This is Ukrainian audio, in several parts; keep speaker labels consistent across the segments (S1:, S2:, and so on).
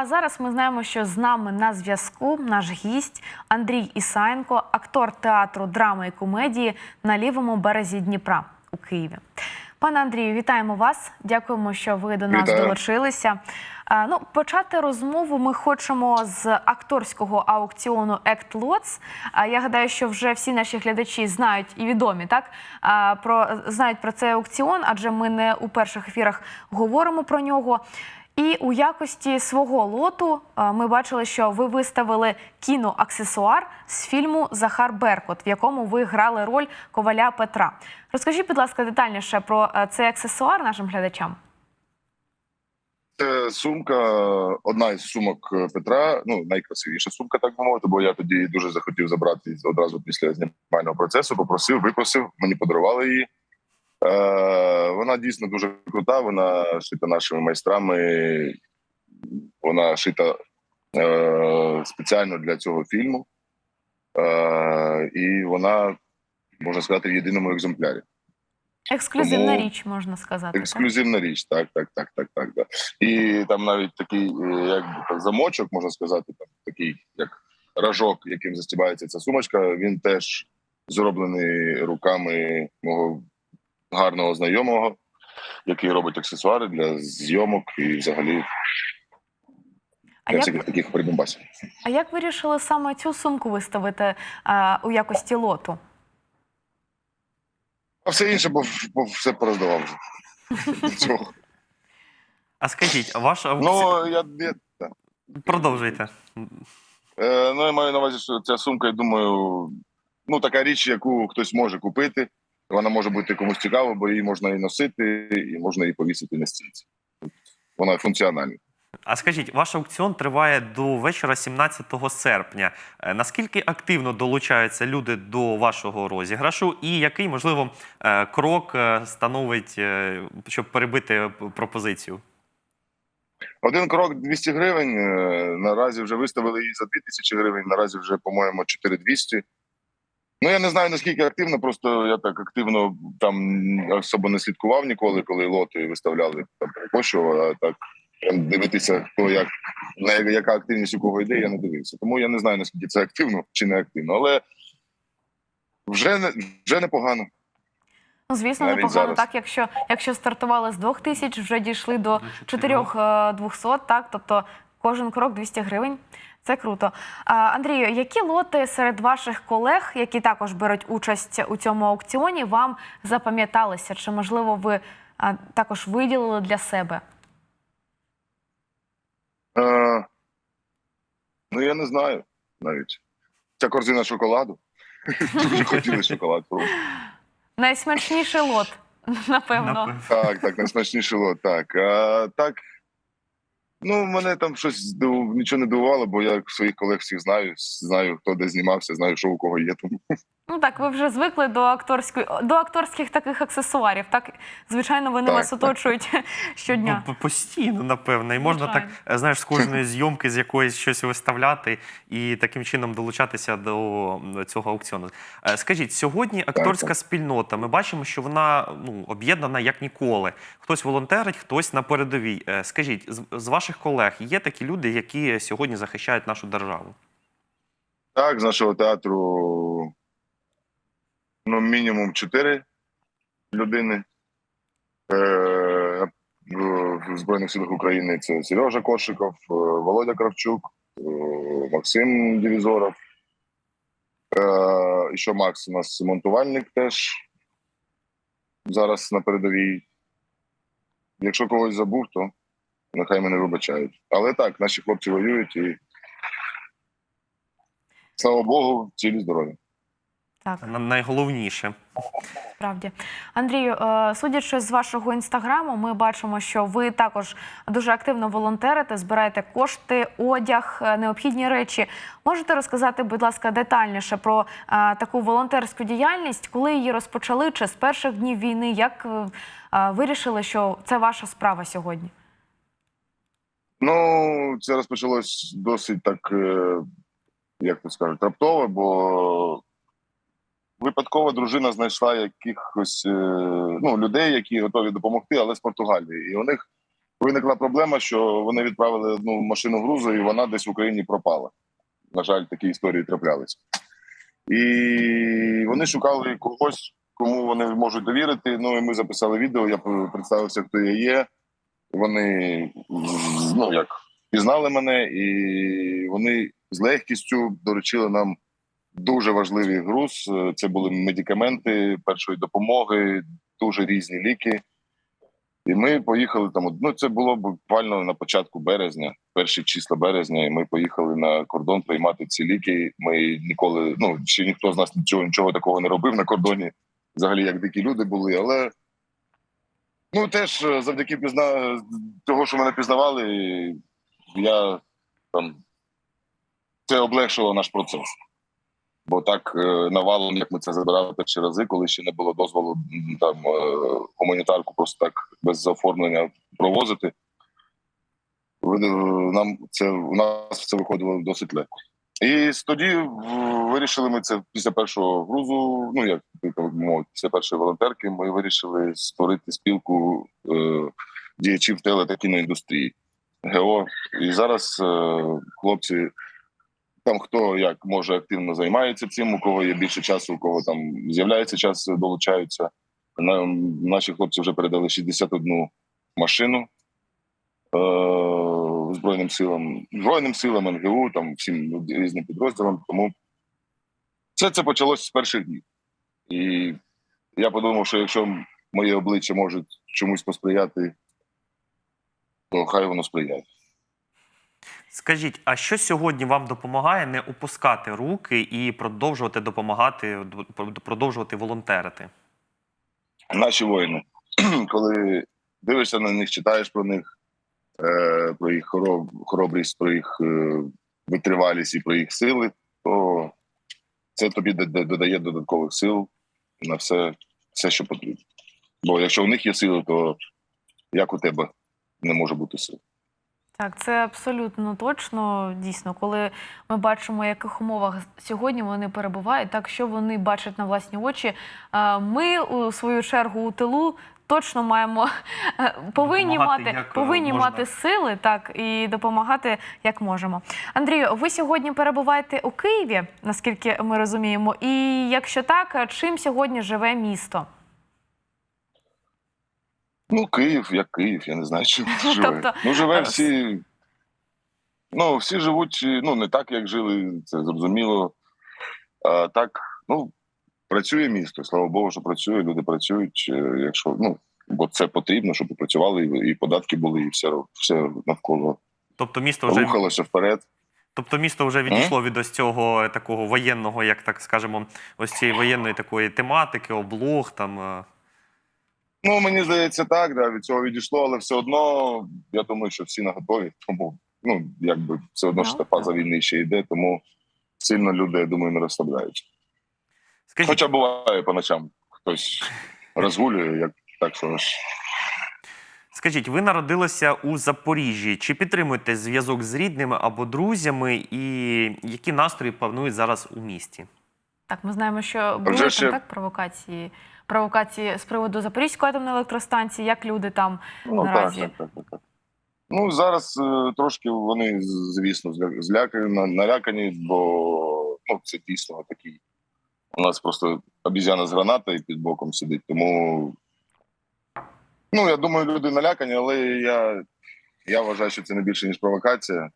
S1: А зараз ми знаємо, що з нами на зв'язку наш гість Андрій Ісаєнко, актор театру драми і комедії на лівому березі Дніпра у Києві. Пане Андрію, вітаємо вас. Дякуємо, що ви до нас
S2: Вітаю.
S1: долучилися. Ну, почати розмову ми хочемо з акторського аукціону Act Lots. Я гадаю, що вже всі наші глядачі знають і відомі, так про знають про цей аукціон, адже ми не у перших ефірах говоримо про нього. І у якості свого лоту е, ми бачили, що ви виставили кіноаксесуар з фільму Захар Беркут, в якому ви грали роль коваля Петра. Розкажіть, будь ласка, детальніше про е, цей аксесуар нашим глядачам.
S2: Це сумка, одна із сумок Петра. Ну найкрасивіша сумка, так би мовити. Бо я тоді дуже захотів забрати одразу після знімального процесу. Попросив, випросив, мені подарували її. Е, вона дійсно дуже крута. Вона шита нашими майстрами. Вона шита е, спеціально для цього фільму. Е, і вона, можна сказати, в єдиному екземплярі.
S1: Ексклюзивна
S2: Тому
S1: річ, можна сказати. так?
S2: Ексклюзивна річ, так, так, так, так, так. Да. І там навіть такий, е, як замочок, можна сказати, там такий як ражок, яким застібається ця сумочка. Він теж зроблений руками мого гарного знайомого, який робить аксесуари для зйомок і взагалі
S1: А
S2: для
S1: як,
S2: таких прибамбасів.
S1: а як вирішили саме цю сумку виставити е, у якості лоту?
S2: А все інше, бо, бо все пороздавав.
S3: А скажіть, ваш.
S2: Ну я, я
S3: продовжуйте.
S2: Е, ну, я маю на увазі, що ця сумка, я думаю, ну така річ, яку хтось може купити. Вона може бути комусь цікава, бо її можна і носити, і можна її повісити на стільці. Вона функціональна.
S3: А скажіть, ваш аукціон триває до вечора 17 серпня. Е, Наскільки активно долучаються люди до вашого розіграшу, і який, можливо, е, крок е, становить, щоб перебити пропозицію?
S2: Один крок 200 гривень. Наразі вже виставили її за 2000 гривень. Наразі вже, по-моєму, 4200. Ну я не знаю наскільки активно, просто я так активно там особо не слідкував ніколи, коли лоти виставляли там а так прям дивитися, хто як на яка активність у кого йде, я не дивився. Тому я не знаю наскільки це активно чи не активно, але вже не вже непогано.
S1: Ну, звісно,
S2: Навіть
S1: непогано,
S2: зараз.
S1: так, якщо, якщо стартували з 2 тисяч, вже дійшли до
S3: До
S1: 4200, так, тобто кожен крок 200 гривень. Це круто. Андрію, які лоти серед ваших колег, які також беруть участь у цьому аукціоні, вам запам'яталися? Чи, можливо, ви також виділили для себе?
S2: Е, ну я не знаю навіть. Ця корзина шоколаду. Дуже хотіли шоколад.
S1: Найсмачніший лот, напевно.
S2: Так, так, найсмачніше лот, так. А, так. Ну, мене там щось нічого не дивувало, бо я своїх колег всіх знаю, знаю, хто де знімався, знаю, що у кого є. Тому
S1: Ну так, ви вже звикли до акторської до акторських таких аксесуарів. Так, звичайно, вони
S2: Так,
S1: вас
S2: так.
S1: оточують щодня.
S3: Ну, постійно, напевно. І можна так,
S1: Звичайно.
S3: е, знаєш, з кожної зйомки з якоїсь щось виставляти і таким чином долучатися до цього аукціону. Е, Скажіть, сьогодні акторська спільнота. Ми бачимо, що вона ну, об'єднана як ніколи. Хтось волонтерить, хтось на передовій. Е, Скажіть, з ваших колег є такі люди, які сьогодні захищають нашу державу?
S2: так, з нашого театру ну, мінімум чотири людини. Е, в Збройних силах України це Сережа Коршиков, е, Володя Кравчук, е, Максим Дивізоров. Е, і що Макс у нас монтувальник теж зараз на передовій. Якщо когось забув, то нехай мене вибачають. Але так, наші хлопці воюють і слава Богу, цілі здорові.
S1: Так.
S3: На- Найголовніше.
S1: Справді, Андрію, е, судячи з вашого інстаграму, ми бачимо, що ви також дуже активно волонтерите, збираєте кошти, одяг, е, необхідні речі. Можете розказати, будь ласка, детальніше про е, таку волонтерську діяльність, коли її розпочали, чи з перших днів війни? Як вирішили, що це ваша справа сьогодні?
S2: Ну, це розпочалось досить так, як то скажуть, раптово, бо випадково дружина знайшла якихось е, ну, людей, які готові допомогти, але з Португалії. І у них виникла проблема, що вони відправили одну машину грузу, і вона десь в Україні пропала. На жаль, такі історії траплялися. І вони шукали когось, кому вони можуть довірити. Ну і ми записали відео. Я представився, хто я є. Вони ну як пізнали мене, і вони з легкістю доручили нам дуже важливий груз. Це були медикаменти першої допомоги, дуже різні ліки. І ми поїхали там. Ну, це було буквально на початку березня, перші числа березня. І ми поїхали на кордон приймати ці ліки. Ми ніколи, ну ще ніхто з нас нічого нічого такого не робив на кордоні. Взагалі, як дикі люди були, але ну теж е, завдяки пізна того, що мене пізнавали, я там це облегшило наш процес. Бо так е, навалом, як ми це забирали перші рази, коли ще не було дозволу там е, гуманітарку просто так без оформлення провозити. е, Нам це у нас це виходило досить легко. І тоді вирішили ми це після першого грузу. Ну як мовити, після першої волонтерки, ми вирішили створити спілку е, діячів теле та кіноіндустрії ГО. І зараз е, хлопці там хто як може активно займається цим, у кого є більше часу, у кого там з'являється час, долучаються. Нам наші хлопці вже передали 61 машину е, Збройним силам, Збройним силам, НГУ, там всім різним підрозділам. Тому все це почалося з перших днів. І я подумав, що якщо моє обличчя може чомусь посприяти, то хай воно сприяє.
S3: Скажіть, а що сьогодні вам допомагає не опускати руки і продовжувати допомагати, продовжувати волонтерити?
S2: наші воїни. Коли дивишся на них, читаєш про них, е, про їх хороб, хоробрість, про їх е, витривалість і про їх сили, то це тобі додає додаткових сил на все, все, що потрібно. Бо якщо у них є сили, то як у тебе не може бути сил?
S1: Так, це абсолютно точно. Дійсно, коли ми бачимо, в яких умовах сьогодні вони перебувають, так що вони бачать на власні очі. е, Ми у свою чергу у тилу. Точно маємо е, повинні
S3: Допомагати,
S1: мати
S3: е,
S1: повинні
S3: можна.
S1: мати сили, так і допомагати як можемо. Андрію, ви сьогодні перебуваєте у Києві, наскільки ми розуміємо. І якщо так, чим сьогодні живе місто?
S2: Ну, Київ, як Київ, я не знаю, чим
S1: Ну,
S2: живе.
S1: тобто,
S2: ну, живе
S1: е,
S2: всі. Ну, всі живуть, ну, не так, як жили, це зрозуміло. А так, ну, працює місто. Слава Богу, що працює, люди працюють. е, Якщо, ну, бо це потрібно, щоб працювали, і, і податки були, і все, все навколо
S3: Тобто місто вже
S2: рухалося вперед.
S3: Тобто місто вже відійшло від ось цього такого воєнного, як так скажемо, ось цієї воєнної такої тематики, облог там.
S2: Ну, мені здається, так, да, від цього відійшло, але все одно я думаю, що всі наготові. Тому ну, якби все одно
S1: Ну,
S2: та фаза війни ще йде, тому сильно люди, я думаю, не розслабляються.
S3: Скажіть,
S2: Хоча буває по ночам хтось розгулює, як так що
S3: скажіть, ви народилися у Запоріжжі. Чи підтримуєте зв'язок з рідними або друзями, і які настрої панують зараз у місті?
S1: Так, ми знаємо, що були
S2: Вже
S1: там
S2: ще-
S1: так провокації, провокації з приводу Запорізької атомної електростанції. Як люди там
S2: Ну,
S1: Наразі.
S2: так, так, так, так. Ну, зараз е, трошки вони, звісно, злякані, налякані, бо ну, це дійсно такий. У нас просто обізяна з гранатою під боком сидить, тому. Ну, я думаю, люди налякані, але я, я вважаю, що це не більше, ніж провокація.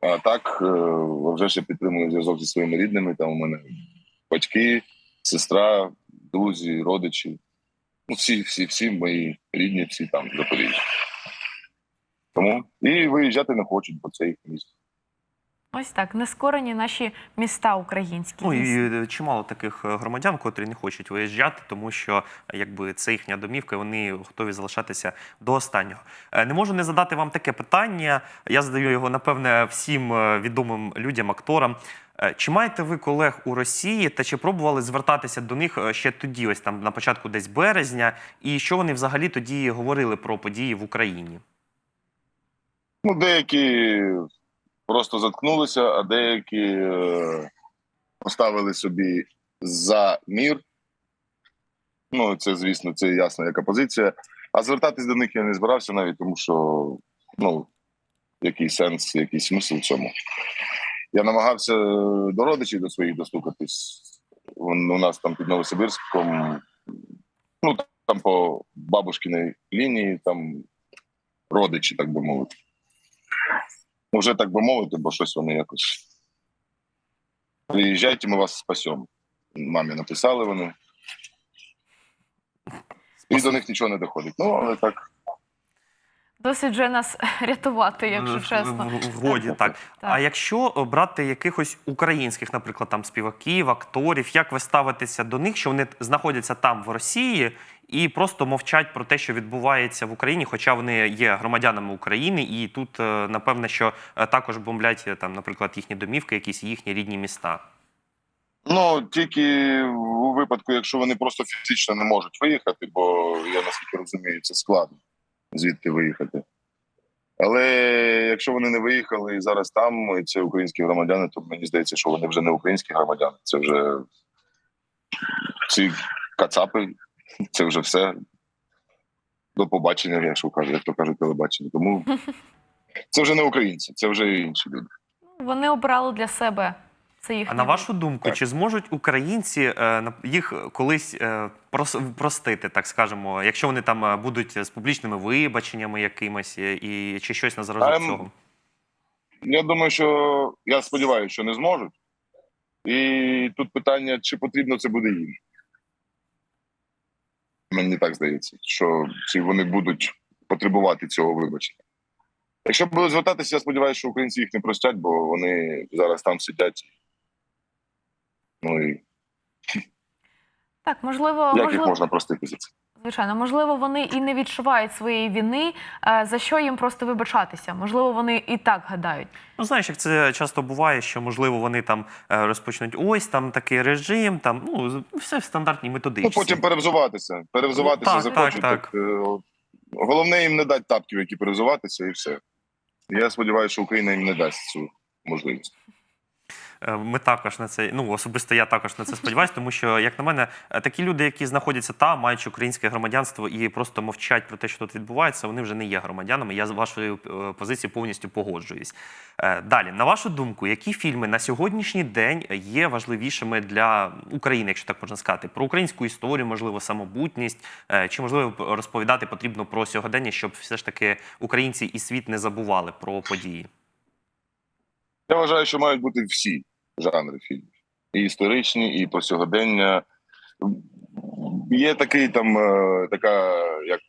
S2: А так, е, вже я підтримую зв'язок зі своїми рідними. Там у мене батьки, сестра, друзі, родичі. Ну, всі, всі, всі мої рідні, всі там в Запоріжжі. Тому і виїжджати не хочуть, бо це їх.
S1: Ось так нескорені наші міста українські.
S3: Ну і е, чимало таких е, громадян, котрі не хочуть виїжджати, тому що е, якби це їхня домівка, і вони готові залишатися до останнього. Не можу не задати вам таке питання. Я задаю його напевне всім відомим людям, акторам. Чи маєте ви колег у Росії та чи пробували звертатися до них ще тоді, ось там на початку десь березня, і що вони взагалі тоді говорили про події в Україні?
S2: Ну, деякі просто заткнулися, а деякі е, поставили собі за мір. Ну, це, звісно, це ясно, яка позиція. А звертатись до них я не збирався навіть, тому що ну, який сенс, який смисл в цьому. Я намагався до родичів до своїх достукатись. Вон У нас там під Новосибирськом, ну там по бабушкиній лінії, там родичі, так би мовити. Вже так би мовити, бо щось вони якось. Приїжджайте, ми вас спасемо. Мамі написали вони. І до них нічого не доходить. Ну, але так.
S1: Досить же нас рятувати, якщо чесно.
S3: в- Годі, так.
S1: Так.
S3: А якщо брати якихось українських, наприклад, там співаків, акторів, як ви ставитеся до них, що вони знаходяться там в Росії і просто мовчать про те, що відбувається в Україні, хоча вони є громадянами України, і тут е, напевне, що е, також бомблять е, там, наприклад, їхні домівки, якісь їхні рідні міста.
S2: Ну, тільки у випадку, якщо вони просто фізично не можуть виїхати, бо я наскільки розумію, це складно звідти виїхати. Але якщо вони не виїхали і зараз там, і це українські громадяни, то мені здається, що вони вже не українські громадяни. Це вже ці кацапи, це вже все. До побачення, як, що кажуть, як то кажуть, телебачення. Тому це вже не українці, це вже інші люди.
S1: Вони обрали для себе це їхнє.
S3: А на вашу думку,
S2: Так.
S3: чи зможуть українці е, їх колись е, простити, так скажемо, якщо вони там е, будуть з публічними вибаченнями якимось, і чи щось на зразок
S2: Ем,
S3: цього?
S2: Я думаю, що я сподіваюся, що не зможуть. І тут питання, чи потрібно це буде їм. Мені так здається, що чи вони будуть потребувати цього вибачення. Якщо будуть звертатися, я сподіваюся, що українці їх не простять, бо вони зараз там сидять. Ну і
S1: Так, можливо,
S2: як їх можна простити за це?
S1: звичайно, можливо, вони і не відчувають своєї вини, е, за що їм просто вибачатися. Можливо, вони і так гадають.
S3: Ну, знаєш, як це часто буває, що можливо вони там е, розпочнуть ось там такий режим, там ну з- все в стандартній методичці.
S2: Ну потім перевзуватися. Перевзуватися
S3: Так,
S2: захочуть.
S3: так, так.
S2: е. Головне їм не дати тапків, які перевзуватися, і все. Я сподіваюся, що Україна їм не дасть цю можливість.
S3: Е, Ми також на це, ну особисто я також на це сподіваюся, тому що, як на мене, е, такі люди, які знаходяться там, маючи українське громадянство і просто мовчать про те, що тут відбувається, вони вже не є громадянами. Я з вашою е, позицією повністю погоджуюсь. Далі, на вашу думку, які фільми на сьогоднішній день є важливішими для України, якщо так можна сказати, про українську історію, можливо, самобутність, чи можливо розповідати потрібно про сьогодення, щоб все ж таки українці і світ не забували про події?
S2: Я вважаю, що мають бути всі жанри фільмів: і історичні, і про сьогодення. Є такий там е, така, як,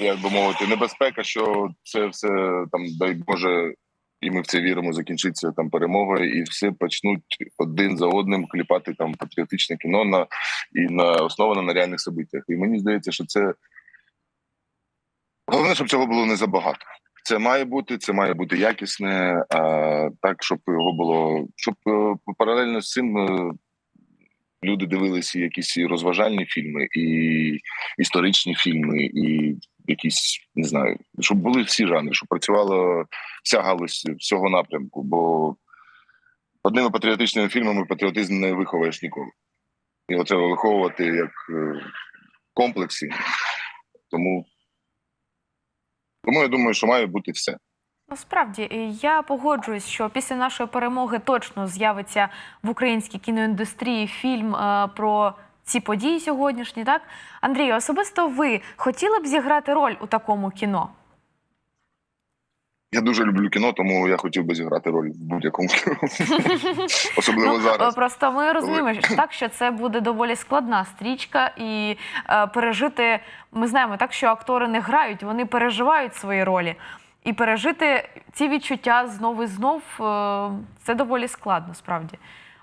S2: як би мовити, небезпека, що це все там, дай Боже, і ми в це віримо, закінчиться там перемогою, і всі почнуть один за одним кліпати там патріотичне кіно на і на основане на реальних событиях. І мені здається, що це головне, щоб цього було не забагато. Це має бути, це має бути якісне, а так, щоб його було, щоб е, паралельно з цим е, люди дивилися якісь і розважальні фільми, і історичні фільми, і якісь не знаю, щоб були всі жанри, щоб працювала вся галузь всього напрямку. Бо одними патріотичними фільмами патріотизм не виховаєш ніколи. Його треба виховувати як е, комплексі. Тому тому я думаю, що має бути все.
S1: Насправді я погоджуюсь, що після нашої перемоги точно з'явиться в українській кіноіндустрії фільм е, про ці події сьогоднішні. Так, Андрію, особисто ви хотіли б зіграти роль у такому кіно?
S2: Я дуже люблю кіно, тому я хотів би зіграти роль в будь-якому кіно. Особливо
S1: Ну,
S2: зараз.
S1: Просто ми розуміємо, що так, що це буде доволі складна стрічка, і е, пережити. Ми знаємо так, що актори не грають, вони переживають свої ролі. І пережити ці відчуття знов і знов е, це доволі складно, справді.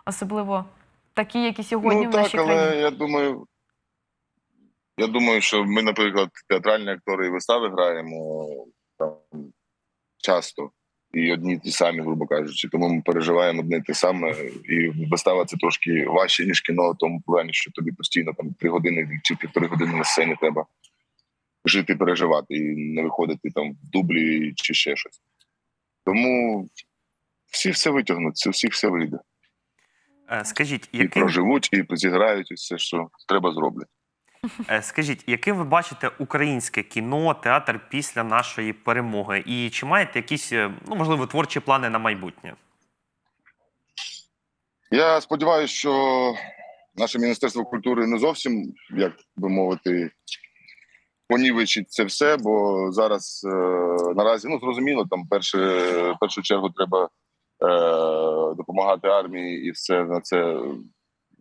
S1: Особливо такі, які сьогодні
S2: ну
S1: в
S2: так,
S1: нашій
S2: але я думаю, я думаю, що ми, наприклад, театральні актори і вистави граємо там часто. І одні ті самі, грубо кажучи, тому ми переживаємо одне те саме, і вистава це трошки важче, ніж кіно, в тому плані, що тобі постійно там три години чи півтори години на сцені треба жити, переживати і не виходити там в дублі чи ще щось. Тому всі все витягнуть, це всіх все вийде.
S3: Е, Скажіть,
S2: І проживуть, і зіграють, і все, що треба зроблять.
S3: Е, Скажіть, яким ви бачите українське кіно, театр після нашої перемоги? І чи маєте якісь, е, ну можливо, творчі плани на майбутнє?
S2: Я сподіваюся, що наше міністерство культури не зовсім, як би мовити, понівечить це все, бо зараз е, наразі ну зрозуміло, там перше, першу чергу треба е, допомагати армії і все на це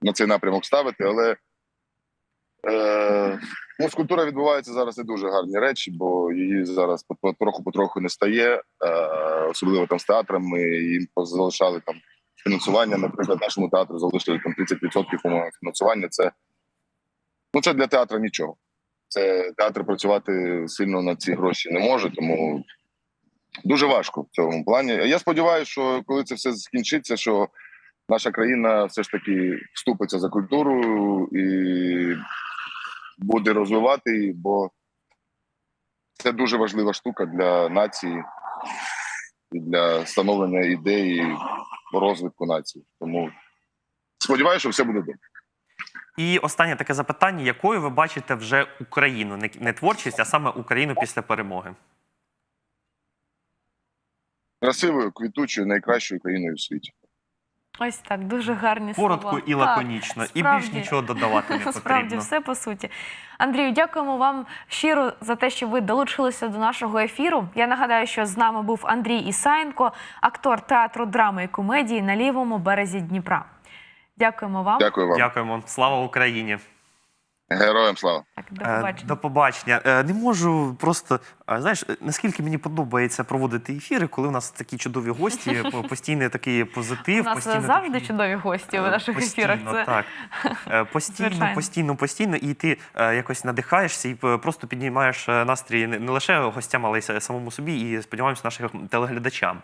S2: на цей напрямок ставити. Але е, ну, з культурою відбуваються зараз не дуже гарні речі, бо її зараз потроху потроху не стає, е, особливо там з театрами. Їм залишали там фінансування. Наприклад, нашому театру залишили там 30% по-моєму, фінансування. Це ну це для театру нічого. Це театр працювати сильно на ці гроші не може, тому дуже важко в цьому плані. Я сподіваюся, що коли це все скінчиться, що наша країна все ж таки вступиться за культуру і буде розвивати, її, бо це дуже важлива штука для нації і для становлення ідеї розвитку нації. Тому сподіваюся, що все буде добре.
S3: І останнє таке запитання: якою ви бачите вже Україну? Не творчість, а саме Україну після перемоги?
S2: Красивою, квітучою, найкращою країною в світі.
S1: Ось так, дуже гарні
S3: Коротко
S1: слова.
S3: і лаконічно,
S1: Так,
S3: і
S1: справді.
S3: більш нічого додавати не
S1: Насправді,
S3: Справді,
S1: все по суті. Андрію, дякуємо вам щиро за те, що ви долучилися до нашого ефіру. Я нагадаю, що з нами був Андрій Ісаєнко, актор театру драми і комедії на лівому березі Дніпра. Дякуємо вам.
S2: Дякую вам.
S3: Дякуємо. Слава Україні!
S2: Героям слава.
S1: Так, до
S3: Е,
S1: побачення.
S3: До побачення. Е, Не можу просто е, знаєш, е, наскільки мені подобається проводити ефіри, коли у нас такі чудові гості, постійний такий позитив.
S1: У нас
S3: постійно
S1: завжди
S3: такий-
S1: чудові гості у
S3: Е,
S1: наших
S3: постійно,
S1: ефірах. Це
S3: так. Е, Постійно,
S1: Звичайно.
S3: постійно, постійно, і ти е, якось надихаєшся і е, просто піднімаєш е, настрій не лише гостям, але й самому собі, і сподіваємось, нашим телеглядачам.